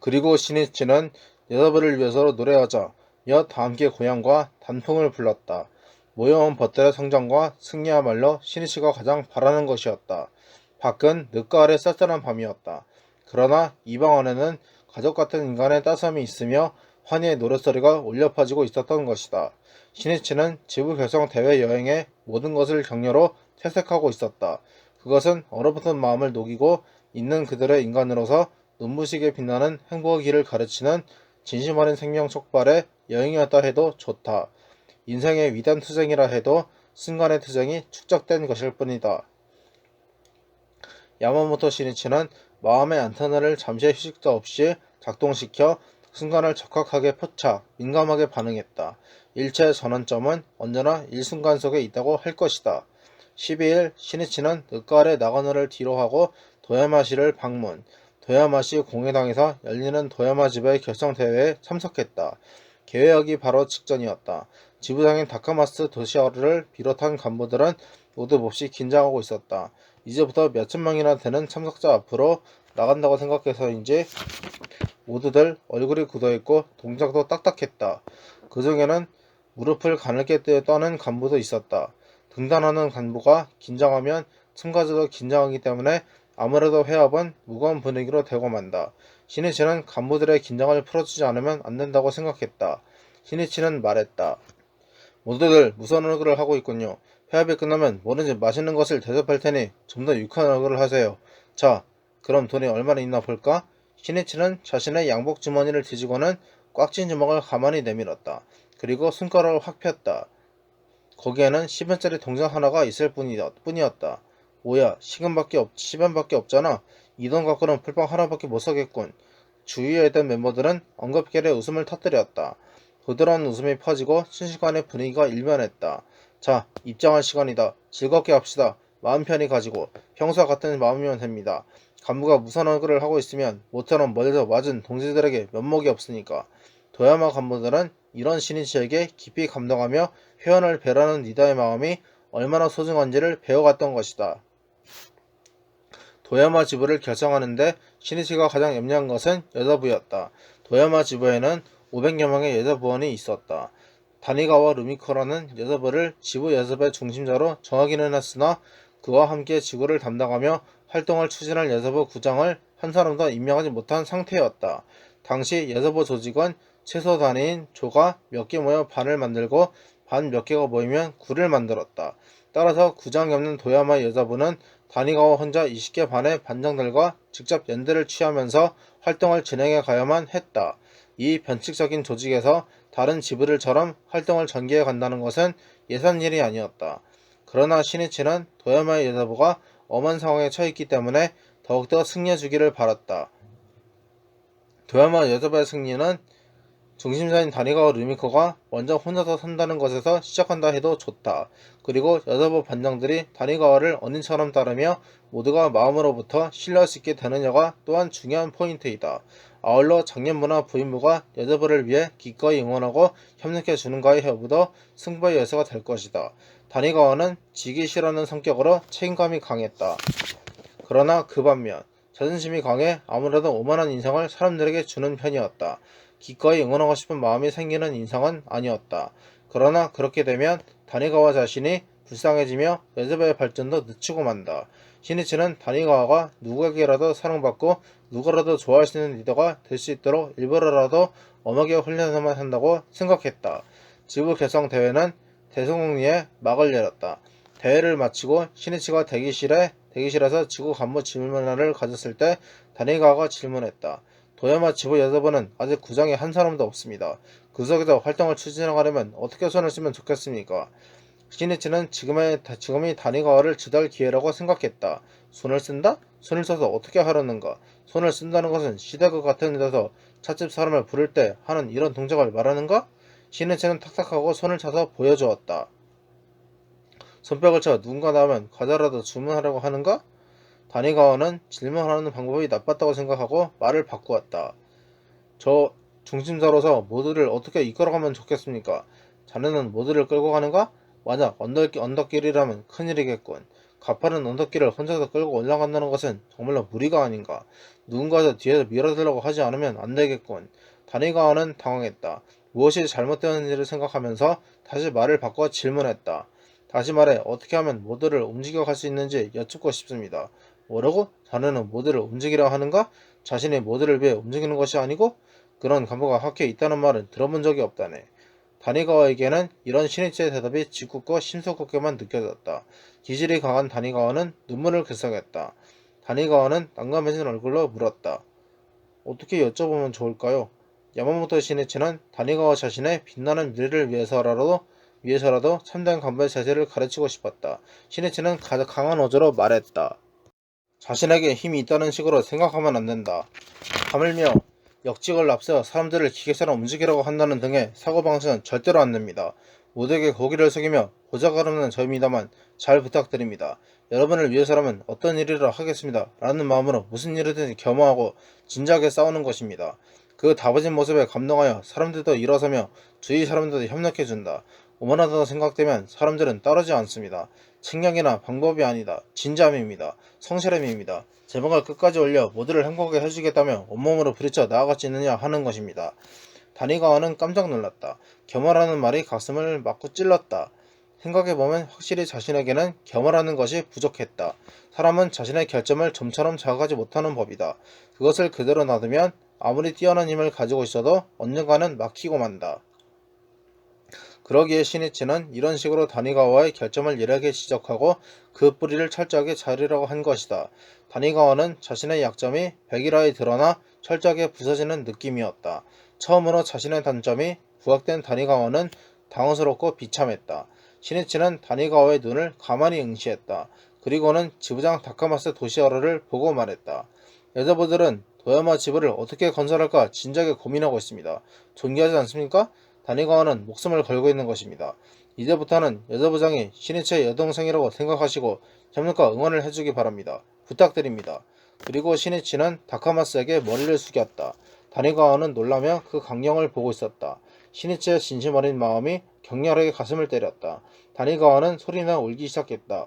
그리고 신이치는 여자분을 위해서 노래하자 며 다함께 고향과 단풍을 불렀다. 모여온 벗들의 성장과 승리야말로 신이치가 가장 바라는 것이었다. 밖은 늦가 아래 쌀쌀한 밤이었다. 그러나 이 방 안에는 가족 같은 인간의 따스함이 있으며 환희의 노랫소리가 울려 퍼지고 있었던 것이다. 신이치는 지부 결성 대회 여행의 모든 것을 격려로 채색하고 있었다. 그것은 얼어붙은 마음을 녹이고 있는 그들의 인간으로서 눈부시게 빛나는 행복의 길을 가르치는 진심 어린 생명 촉발의 여행이었다 해도 좋다. 인생의 위대한 투쟁이라 해도 순간의 투쟁이 축적된 것일 뿐이다. 야마모토 시니치는 마음의 안테나를 잠시 휴식도 없이 작동시켜 순간을 적확하게 포착, 민감하게 반응했다. 일체의 전환점은 언제나 일순간 속에 있다고 할 것이다. 12일 시니치는 늦가 아래 나가노를 뒤로 하고 도야마시를 방문, 도야마시 공회당에서 열리는 도야마 집의 결성 대회에 참석했다. 개회하기 바로 직전이었다. 지부장인 다카마스 도시아를 비롯한 간부들은 모두 몹시 긴장하고 있었다. 이제부터 몇천 명이나 되는 참석자 앞으로 나간다고 생각해서인지 모두들 얼굴이 굳어있고 동작도 딱딱했다. 그 중에는 무릎을 가늘게 떠는 간부도 있었다. 등단하는 간부가 긴장하면 참가자도 긴장하기 때문에 아무래도 회합은 무거운 분위기로 되고 만다. 신이치는 간부들의 긴장을 풀어주지 않으면 안 된다고 생각했다. 신이치는 말했다. 모두들 무서운 얼굴을 하고 있군요. 회합이 끝나면 뭐든지 맛있는 것을 대접할 테니 좀 더 유쾌한 얼굴을 하세요. 자, 그럼 돈이 얼마나 있나 볼까? 신이치는 자신의 양복 주머니를 뒤지고는 꽉 찐 주먹을 가만히 내밀었다. 그리고 손가락을 확 폈다. 거기에는 10원짜리 동전 하나가 있을 뿐이었다. 뭐야, 10원밖에 없, 10원밖에 없잖아. 이 돈 갖고는 풀빵 하나밖에 못 사겠군. 주위에 있던 멤버들은 엉겁결에 웃음을 터뜨렸다. 부드러운 웃음이 퍼지고 순식간에 분위기가 일변했다. 자, 입장할 시간이다. 즐겁게 합시다. 마음 편히 가지고 평소와 같은 마음이면 됩니다. 간부가 무선 얼굴을 하고 있으면 모처럼 멀리서 맞은 동지들에게 면목이 없으니까. 도야마 간부들은 이런 신이치에게 깊이 감동하며 회원을 배라는 리더의 마음이 얼마나 소중한지를 배워갔던 것이다. 도야마 지부를 결성하는데 신이치가 가장 염려한 것은 여자부였다. 도야마 지부에는 500여 명의 여자부원이 있었다. 다니가와 루미코라는 여자부를 지부 여섭의 중심자로 정하기는 했으나 그와 함께 지구를 담당하며 활동을 추진할 여자부 구장을 한 사람도 임명하지 못한 상태였다. 당시 여자부 조직은 최소 단위인 조가 몇 개 모여 반을 만들고 반 몇 개가 모이면 구를 만들었다. 따라서 구장이 없는 도야마 여자부는 다니가와 혼자 20개 반의 반장들과 직접 연대를 취하면서 활동을 진행해 가야만 했다. 이 변칙적인 조직에서 다른 지부들처럼 활동을 전개해 간다는 것은 예산 일이 아니었다. 그러나 신이치는 도야마의 여자부가 엄한 상황에 처했기 때문에 더욱더 승리해 주기를 바랐다. 도야마 여자부의 승리는 중심자인 다니가와 루미코가 먼저 혼자서 선다는 것에서 시작한다 해도 좋다. 그리고 여자부 반장들이 다니가와를 언니처럼 따르며 모두가 마음으로부터 신뢰할 수 있게 되느냐가 또한 중요한 포인트이다. 아울러 작년부나 부인부가 여자부를 위해 기꺼이 응원하고 협력해 주는가의 여부도 승부의 요소가 될 것이다. 다니가와는 지기 싫어하는 성격으로 책임감이 강했다. 그러나 그 반면 자존심이 강해 아무래도 오만한 인상을 사람들에게 주는 편이었다. 기꺼이 응원하고 싶은 마음이 생기는 인상은 아니었다. 그러나 그렇게 되면 다니가와 자신이 불쌍해지며 여자부의 발전도 늦추고 만다. 신이치는 다니가와가 누구에게라도 사랑받고 누구라도 좋아할 수 있는 리더가 될 수 있도록 일부러라도 엄하게 훈련해만 한다고 생각했다. 지부 결성 대회는 대성공리에 막을 열었다. 대회를 마치고 신이치가 대기실에 대기실에서 지구 간부 질문을 가졌을 때 다니가와가 질문했다. 도야마 지부 여자분은 아직 구장에 한 사람도 없습니다. 그 속에서 활동을 추진하려면 어떻게 손을 쓰면 좋겠습니까? 신이치는 지금의, 지금이 다니가와를 지도할 기회라고 생각했다. 손을 쓴다? 손을 써서 어떻게 하려는가? 손을 쓴다는 것은 시대가 같은 데서 찻집 사람을 부를 때 하는 이런 동작을 말하는가? 신이치는 탁탁하고 손을 차서 보여주었다. 손뼉을 쳐 누군가 나오면 과자라도 주문하려고 하는가? 다니가와는 질문하는 방법이 나빴다고 생각하고 말을 바꾸었다. 저 중심자로서 모두를 어떻게 이끌어가면 좋겠습니까? 자네는 모두를 끌고 가는가? 만약 언덕, 언덕길이라면 큰일이겠군. 가파른 언덕길을 혼자서 끌고 올라간다는 것은 정말로 무리가 아닌가. 누군가가 뒤에서 밀어달라고 하지 않으면 안 되겠군. 다니가와는 당황했다. 무엇이 잘못되었는지를 생각하면서 다시 말을 바꿔 질문했다. 다시 말해 어떻게 하면 모두를 움직여 갈 수 있는지 여쭙고 싶습니다. 뭐라고? 자네는 모두를 움직이려 하는가? 자신이 모두를 위해 움직이는 것이 아니고? 그런 간부가 학교에 있다는 말은 들어본 적이 없다네. 다니가와에게는 이런 신이치의 대답이 짓궂고 심술궂게만 느껴졌다. 기질이 강한 다니가와는 눈물을 글썽였다. 다니가와는 난감해진 얼굴로 물었다. 어떻게 여쭤보면 좋을까요? 야마모토 신이치는 다니가와 자신의 빛나는 미래를 위해서라도 위해서라도 참된 간부의 자세를 가르치고 싶었다. 신이치는 가장 강한 어조로 말했다. 자신에게 힘이 있다는 식으로 생각하면 안 된다. 하물며 역직을 앞서 사람들을 기계처럼 움직이려고 한다는 등의 사고방식은 절대로 안 됩니다. 모두에게 고기를 속이며 보자가 없는 저입니다만 잘 부탁드립니다. 여러분을 위해서라면 어떤 일이라 하겠습니다. 라는 마음으로 무슨 일이든 겸허하고 진지하게 싸우는 것입니다. 그 다부진 모습에 감동하여 사람들도 일어서며 주위 사람들도 협력해준다. 오만하다고 생각되면 사람들은 따르지 않습니다. 책략이나 방법이 아니다. 진지함입니다. 성실함입니다. 제목을 끝까지 올려 모두를 행복하게 해주겠다며 온몸으로 부딪혀 있느냐 하는 것입니다. 다니가와는 깜짝 놀랐다. 겸허라는 말이 가슴을 맞고 찔렀다. 생각해보면 확실히 자신에게는 겸허라는 것이 부족했다. 사람은 자신의 결점을 좀처럼 자각하지 못하는 법이다. 그것을 그대로 놔두면 아무리 뛰어난 힘을 가지고 있어도 언젠가는 막히고 만다. 그러기에 신이치는 이런 식으로 다니가와의 결점을 예리하게 지적하고 그 뿌리를 철저하게 자르려고 한 것이다. 다니가와는 자신의 약점이 백일화에 드러나 철저하게 부서지는 느낌이었다. 처음으로 자신의 단점이 부각된 다니가와는 당황스럽고 비참했다. 신이치는 다니가와의 눈을 가만히 응시했다. 그리고는 지부장 다카마스 도시어를 보고 말했다. 여자분들은 도야마 집을 어떻게 건설할까 진작에 고민하고 있습니다. 존경하지 않습니까? 다니가와는 목숨을 걸고 있는 것입니다. 이제부터는 여자부장이 신이치의 여동생이라고 생각하시고 협력과 응원을 해주기 바랍니다. 부탁드립니다. 그리고 신이치는 다카마스에게 머리를 숙였다. 다니가와는 놀라며 그 강령을 보고 있었다. 신이치의 진심 어린 마음이 격렬하게 가슴을 때렸다. 다니가와는 소리나 울기 시작했다.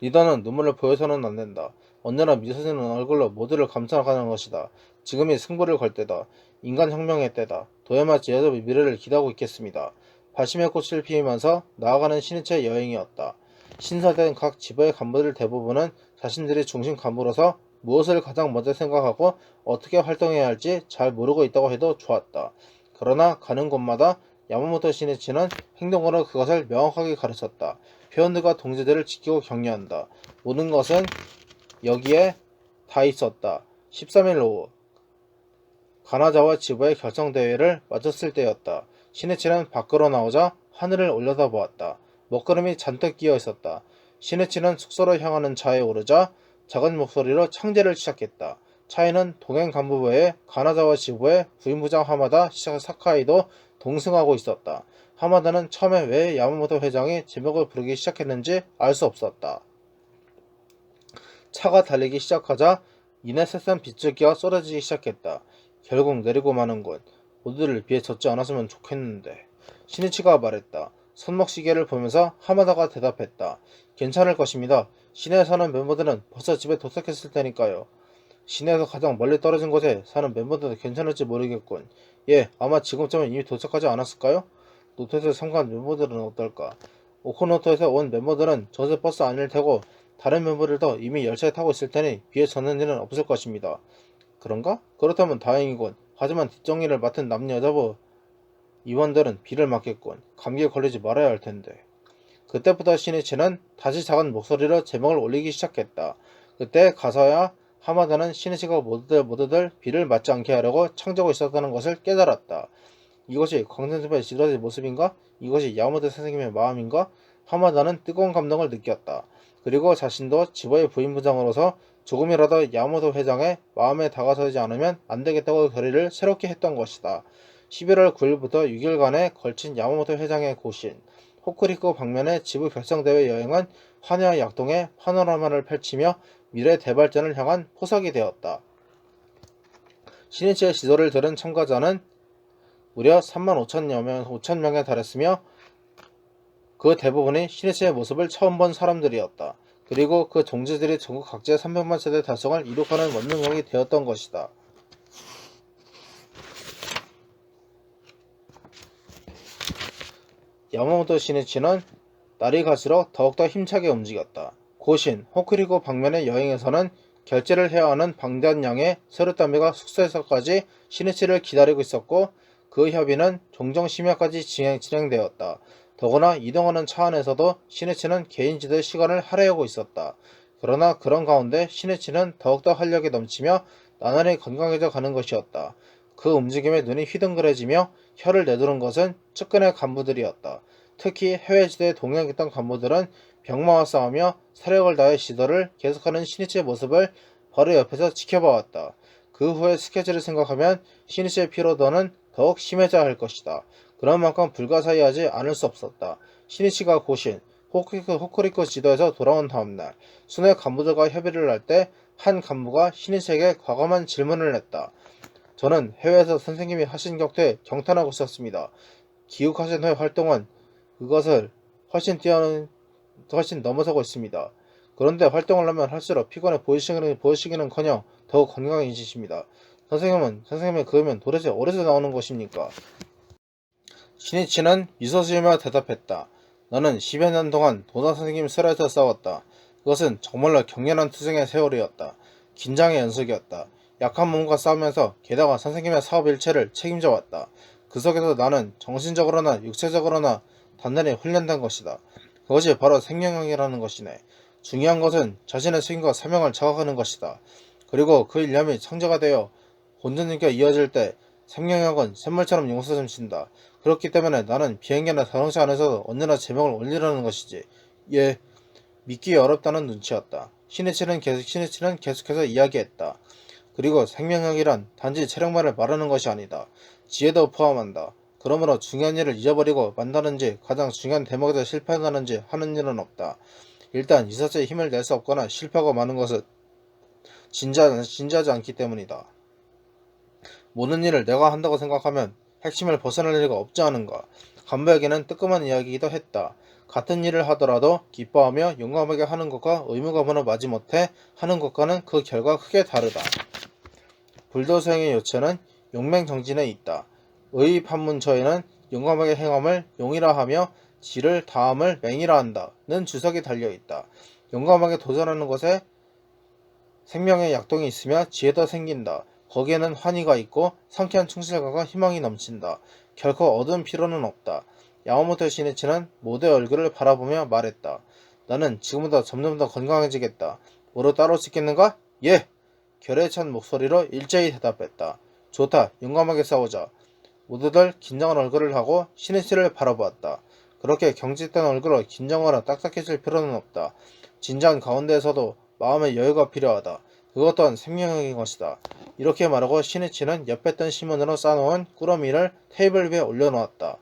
리더는 눈물을 보여서는 안 된다. 언제나 미소짓는 얼굴로 모두를 감싸가는 것이다. 지금이 승부를 걸 때다. 인간 혁명의 때다. 도야마 지역의 미래를 기다고 있겠습니다. 발심의 꽃을 피우면서 나아가는 신이치의 여행이었다. 신사된 각 지부의 간부들 대부분은 자신들이 중심 간부로서 무엇을 가장 먼저 생각하고 어떻게 활동해야 할지 잘 모르고 있다고 해도 좋았다. 그러나 가는 곳마다 야마모토 신이치는 행동으로 그것을 명확하게 가르쳤다. 회원들과 동지들을 지키고 격려한다. 모든 것은 여기에 다 있었다. 13일 오후 가나자와 지부의 결정대회를 마쳤을 때였다. 신해치는 밖으로 나오자 하늘을 올려다보았다. 먹구름이 잔뜩 끼어 있었다. 신해치는 숙소로 향하는 차에 오르자 작은 목소리로 창제를 시작했다. 차에는 동행 간부 외에 가나자와 지부의 부임부장 하마다 사카이도 동승하고 있었다. 하마다는 처음에 왜 야마모토 회장이 제목을 부르기 시작했는지 알 수 없었다. 차가 달리기 시작하자 이내 새싹 빗줄기가 쏟아지기 시작했다. 결국 내리고 마는군. 모두를 비해 젖지 않았으면 좋겠는데. 신이치가 말했다. 손목시계를 보면서 하마다가 대답했다. 괜찮을 것입니다. 시내에 사는 멤버들은 벌써 집에 도착했을 테니까요. 시내에서 가장 멀리 떨어진 곳에 사는 멤버들도 괜찮을지 모르겠군. 예, 아마 지금쯤은 이미 도착하지 않았을까요? 노토에서 참가한 멤버들은 어떨까? 오코노토에서 온 멤버들은 저세 버스 아닐 테고 다른 멤버들도 이미 열차에 타고 있을 테니 비에 젖는 일은 없을 것입니다. 그런가? 그렇다면 다행이군. 하지만 뒷정리를 맡은 남녀 여자부 이원들은 비를 맞겠군. 감기에 걸리지 말아야 할 텐데. 그때부터 신이치는 다시 작은 목소리로 제목을 올리기 시작했다. 그때 가서야 하마다는 신이치가 모두들 모두들 비를 맞지 않게 하려고 창조하고 있었다는 것을 깨달았다. 이것이 광선습의 지도자의 모습인가? 이것이 야마모토 선생님의 마음인가? 하마다는 뜨거운 감동을 느꼈다. 그리고 자신도 지부의 부임부장으로서 조금이라도 야모토 회장의 마음에 다가서지 않으면 안 되겠다고 결의를 새롭게 했던 것이다. 11월 9일부터 6일간에 걸친 야마모토 회장의 고신, 호쿠리쿠 방면의 지부 결성대회 여행은 환야 약동의 파노라마를 펼치며 미래 대발전을 향한 포석이 되었다. 신이치의 지도를 들은 참가자는 무려 3만 5천여 명, 5천 명에 달했으며 그 대부분이 신이치의 모습을 처음 본 사람들이었다. 그리고 그 종지들이 전국 각지의 300만 세대 달성을 이룩하는 원능력이 되었던 것이다. 야마모토 시니치는 날이 갈수록 더욱더 힘차게 움직였다. 고신, 호크리고 방면의 여행에서는 결제를 해야 하는 방대한 양의 서류담배가 숙소에서까지 시니치를 기다리고 있었고 그 협의는 종종 심야까지 진행, 진행되었다. 더구나 이동하는 차 안에서도 시니치는 개인지도의 시간을 할애하고 있었다. 그러나 그런 가운데 시니치는 더욱더 활력이 넘치며 나날이 건강해져 가는 것이었다. 그 움직임에 눈이 휘둥그레지며 혀를 내두른 것은 측근의 간부들이었다. 특히 해외 지도에 동행했던 간부들은 병마와 싸우며 사력을 다해 시도를 계속하는 시니치의 모습을 바로 옆에서 지켜봐왔다. 그 후에 스케줄을 생각하면 시니치의 피로도는 더욱 심해져야 할 것이다. 그런 만큼 불가사의하지 않을 수 없었다. 시니치가 고신, 호크리코, 호크리코 지도에서 돌아온 다음날 순회 간부들과 협의를 할 때 한 간부가 시니치에게 과감한 질문을 했다. 저는 해외에서 선생님이 하신 격퇴에 경탄하고 있었습니다. 기욱하신 후의 활동은 그것을 훨씬 뛰어는 훨씬 넘어서고 있습니다. 그런데 활동을 하면 할수록 피곤해 보이시기는, 보이시기는커녕 더욱 건강해지십니다. 선생님은 선생님의 그음은 도대체 어디서 나오는 것입니까? 신이치는 미소 지으며 대답했다. 나는 10여 년 동안 도나 선생님 슬에서 싸웠다. 그것은 정말로 격렬한 투쟁의 세월이었다. 긴장의 연속이었다. 약한 몸과 싸우면서 게다가 선생님의 사업 일체를 책임져 왔다. 그 속에서 나는 정신적으로나 육체적으로나 단단히 훈련된 것이다. 그것이 바로 생명력이라는 것이네. 중요한 것은 자신의 책임과 사명을 자각하는 것이다. 그리고 그 일념이 창조가 되어 본전님께 이어질 때 생명력은 샘물처럼 용서 점친다. 그렇기 때문에 나는 비행기나 자동차 안에서도 언제나 제명을 올리라는 것이지. 예, 믿기 어렵다는 눈치였다. 신이치는 계속 신이치는 계속해서 이야기했다. 그리고 생명력이란 단지 체력만을 말하는 것이 아니다. 지혜도 포함한다. 그러므로 중요한 일을 잊어버리고 만다는지 가장 중요한 대목에서 실패한다는지 하는 일은 없다. 일단 이사체에 힘을 낼 수 없거나 실패하고 마는 것은 진지하, 진지하지 않기 때문이다. 모든 일을 내가 한다고 생각하면 핵심을 벗어날 리가 없지 않은가. 간부에게는 뜨끔한 이야기이기도 했다. 같은 일을 하더라도 기뻐하며 용감하게 하는 것과 의무감으로 마지못해 하는 것과는 그 결과 크게 다르다. 불도수행의 요체는 용맹정진에 있다. 의 판문처에는 용감하게 행함을 용이라 하며 지를 다함을 맹이라 한다는 주석이 달려있다. 용감하게 도전하는 것에 생명의 약동이 있으며 지혜도 생긴다. 거기에는 환희가 있고 상쾌한 충실감과 희망이 넘친다. 결코 얻은 필요는 없다. 야마모토 시니치는 모두의 얼굴을 바라보며 말했다. 나는 지금보다 점점 더 건강해지겠다. 뭐로 따라올 수 있겠는가? 예! 결에 찬 목소리로 일제히 대답했다. 좋다. 용감하게 싸우자. 모두들 긴장한 얼굴을 하고 시니치를 바라보았다. 그렇게 경직된 얼굴로 긴장하라 딱딱해질 필요는 없다. 진장 가운데에서도 마음의 여유가 필요하다. 그것 또한 생명력인 것이다. 이렇게 말하고 시니치는 옆에 뜬 신문으로 싸놓은 꾸러미를 테이블 위에 올려놓았다.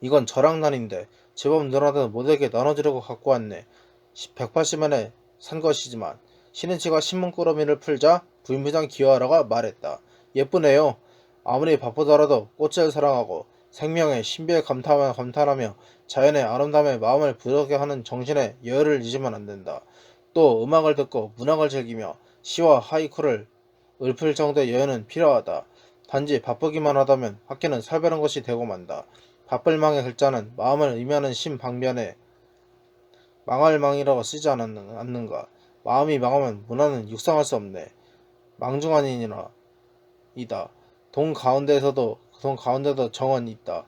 이건 저랑 난인데 제법 늘어나도 모두에게 나눠주려고 갖고 왔네. 180만에 산 것이지만 신인치가 신문 꾸러미를 풀자 부인부장 기어하라가 말했다. 예쁘네요. 아무리 바쁘더라도 꽃을 사랑하고 생명의 신비에 감탄하며, 감탄하며 자연의 아름다움에 마음을 부드럽게 하는 정신의 여유를 잊으면 안 된다. 또 음악을 듣고 문학을 즐기며 시와 하이쿠를 읊을 정도의 여유는 필요하다. 단지 바쁘기만 하다면 학교는 살벌한 것이 되고 만다. 바쁠 망의 글자는 마음을 의미하는 신 방면에 망할 망이라고 쓰지 않는가. 마음이 망하면 문화는 육성할 수 없네. 망중한인이라 이다. 동 가운데에서도 동 가운데도 정원이 있다.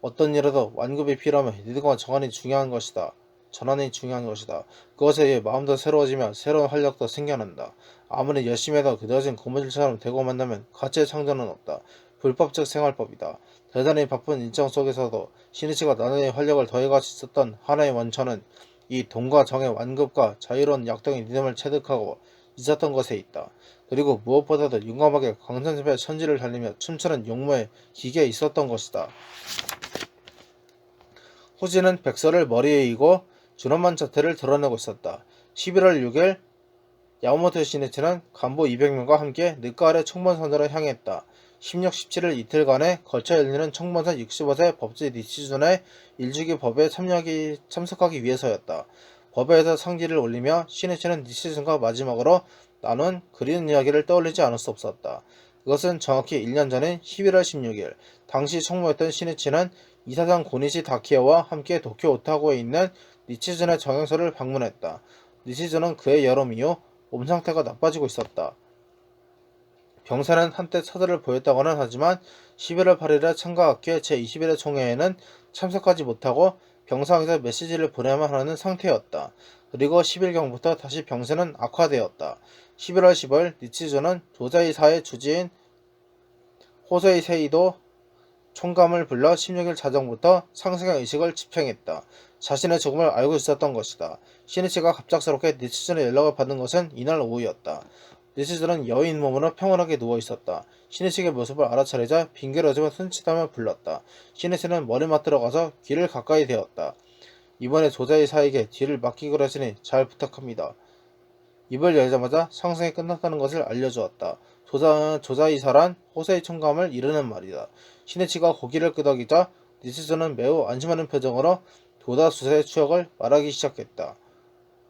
어떤 일에도 완급이 필요하면 리듬과 정원이 중요한 것이다. 전환이 중요한 것이다. 그것에 의해 마음도 새로워지며 새로운 활력도 생겨난다. 아무리 열심히 해도 그려진 고무줄처럼 되고 만다면 가치의 창조는 없다. 불법적 생활법이다. 대단히 바쁜 일정 속에서도 신이치가 나날이 활력을 더해갈 수 있었던 하나의 원천은 이 동과 정의 완급과 자유로운 약동의 리듬을 체득하고 있었던 것에 있다. 그리고 무엇보다도 용감하게 광선숲의 천지를 달리며 춤추는 용모의 기계에 있었던 것이다. 후지는 백설을 머리에 이고 준엄한 자태를 드러내고 있었다. 11월 6일 야마모토 시니치는 간부 200명과 함께 늦가을의 총번선으로 향했다. 16, 17일 이틀간에 걸쳐 열리는 청문사 65세 법제 니치존의 일주기 법에 참여하기, 참석하기 위해서였다. 법회에서 상지를 올리며 신혜치는 니치존과 마지막으로 나눈 그리운 이야기를 떠올리지 않을 수 없었다. 그것은 정확히 1년 전인 11월 16일 당시 총무였던 신혜치는 이사장 고니시 다키오와 함께 도쿄 오타고에 있는 니치존의 정형소를 방문했다. 니치존은 그의 여름 이후 몸 상태가 나빠지고 있었다. 병사는 한때 사들을 보였다고는 하지만 11월 8일에 참가학회 제21회 총회에는 참석하지 못하고 병상에서 메시지를 보내야만 하는 상태였다. 그리고 10일경부터 다시 병세는 악화되었다. 11월 15일 니치조는 조자이사의 주지인 호세이 세이도 총감을 불러 16일 자정부터 상승의 의식을 집행했다. 자신의 죽음을 알고 있었던 것이다. 시니치가 갑작스럽게 니치존의 연락을 받은 것은 이날 오후였다. 니치존은 여인 몸으로 평온하게 누워 있었다. 시니치의 모습을 알아차리자 빙계를 어지며 손짓하며 불렀다. 시니치는 머리맡으로 가서 귀를 가까이 대었다. 이번에 조자이사에게 뒤를 맡기기로 했으니 잘 부탁합니다. 입을 열자마자 상승이 끝났다는 것을 알려주었다. 조자, 조자이사란 호세이 총감을 이르는 말이다. 시네치가 고기를 끄덕이자 니치조는 매우 안심하는 표정으로 도다 수세의 추억을 말하기 시작했다.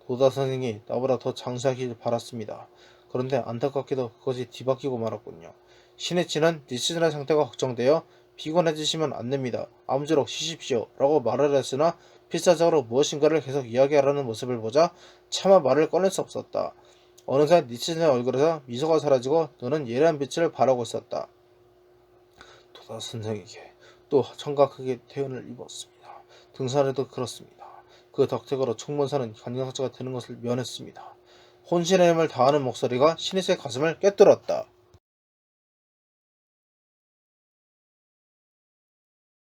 도다 선생이 나보다 더 장수하길 바랐습니다. 그런데 안타깝게도 그것이 뒤바뀌고 말았군요. 시네치는 니치존의 상태가 걱정되어 피곤해지시면 안 됩니다. 아무쪼록 쉬십시오. 라고 말을 했으나 필사적으로 무엇인가를 계속 이야기하려는 모습을 보자 차마 말을 꺼낼 수 없었다. 어느새 니치존의 얼굴에서 미소가 사라지고 눈은 예리한 빛을 발하고 있었다. 도다 선생에게 또 청각하게 태연을 입었습니다. 등산에도 그렇습니다. 그 덕택으로 총문사는 간경사자가 되는 것을 면했습니다. 혼신의 힘을 다하는 목소리가 신이의 가슴을 꿰뚫었다.